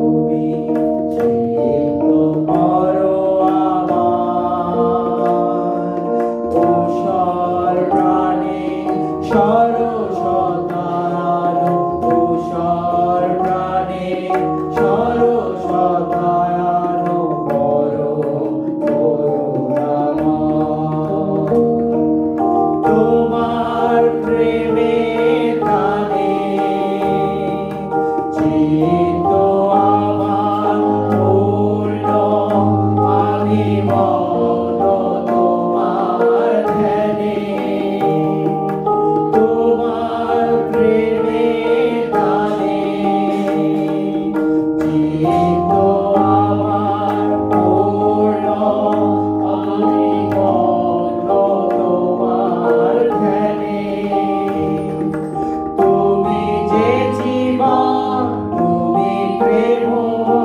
তুমি Senhor.